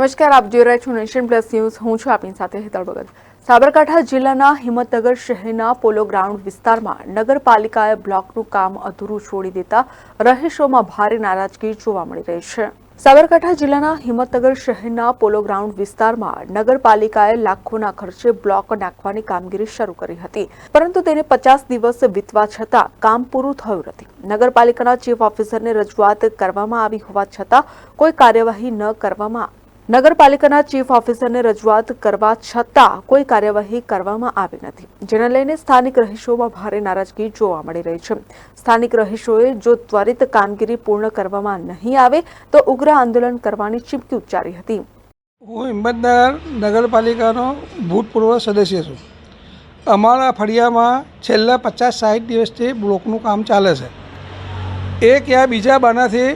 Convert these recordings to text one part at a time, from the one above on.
નમસ્કાર, આપ જોઈ રહ્યા છો નેશન પ્લસ ન્યૂઝ. હું છું આપની સાથે હેતળ ભગત. સાબરકાંઠા જિલ્લાના હિંમતનગર શહેરના પોલો ગ્રાઉન્ડ વિસ્તારમાં નગરપાલિકાએ બ્લોકનું કામ અધૂરું છોડી દેતા રહીશોમાં ભારે નારાજગી જોવા મળી રહી છે. સાબરકાંઠા જિલ્લાના હિંમતનગર શહેરના પોલો ગ્રાઉન્ડ વિસ્તારમાં નગરપાલિકાએ લાખોના ખર્ચે બ્લોક નાખવાની કામગીરી શરૂ કરી હતી. પરંતુ તેને પચાસ દિવસ વીતવા છતાં કામ પૂરું થયું નથી. નગરપાલિકાના ચીફ ઓફિસરને રજૂઆત કરવામાં આવી હોવા છતાં કોઈ કાર્યવાહી ન કરવામાં નગરપાલિકાના ચીફ ઓફિસરને રજૂઆત કરવા છતાં કોઈ કાર્યવાહી કરવામાં આવી નથી, જેને લઈને સ્થાનિક રહીશોમાં ભારે નારાજગી જોવા મળી રહી છે. સ્થાનિક રહીશોએ જો ત્વરિત કામગીરી પૂર્ણ કરવામાં નહીં આવે, તો ઉગ્ર આંદોલન કરવાની ચીમકી ઉચ્ચારી હતી. હું હિંમતનગર નગરપાલિકાનો ભૂતપૂર્વ સદસ્ય છું. અમારા ફળિયામાં છેલ્લા પચાસ સાઠ દિવસથી બ્લોકનું કામ ચાલે છે. એક યા બીજા બાનાથી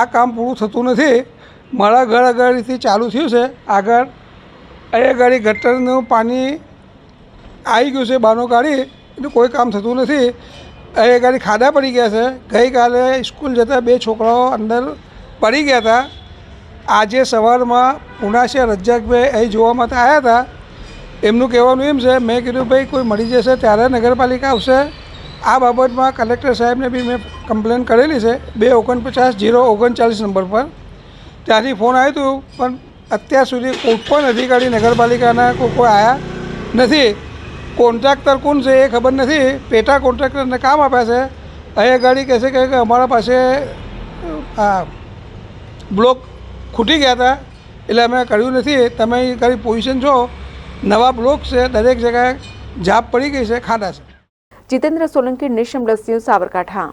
આ કામ પૂરું થતું નથી મારા ઘર આગળથી ચાલુ થયું છે આગળ. એ ગાડી ગટરનું પાણી આવી ગયું છે બહારનું કાઢી એનું કોઈ કામ થતું નથી. એ ગાડી ખાડા પડી ગયા છે. ગઈકાલે સ્કૂલ જતા બે છોકરાઓ અંદર પડી ગયા હતા. આજે સવારમાં પુનાશે રજ્જાકભાઈ અહીં જોવા માટે આવ્યા હતા. એમનું કહેવાનું એમ છે, મેં કીધું, ભાઈ, કોઈ મળી જશે ત્યારે નગરપાલિકા આવશે. આ બાબતમાં કલેક્ટર સાહેબને બી મેં કમ્પ્લેન કરેલી છે, બે ઓગણપચાસ જીરો ઓગણચાલીસ નંબર પર. ત્યાંથી ફોન આવ્યો હતું પણ અત્યાર સુધી કોઈ પણ અધિકારી નગરપાલિકાના કોઈ કોઈ આવ્યા નથી. કોન્ટ્રાક્ટર કોણ છે એ ખબર નથી. પેટા કોન્ટ્રાક્ટરને કામ આપ્યા છે. અહીંયા ગાડી કહેશે કે અમારા પાસે આ બ્લોક ખૂટી ગયા હતા. એટલે અમે કર્યું નથી. તમે એ કરી પોઝિશન છો. નવા બ્લોક છે. દરેક જગ્યાએ જાપ પડી ગઈ છે. ખાડા છે. Jitendra Solanki nation news Sabarkantha.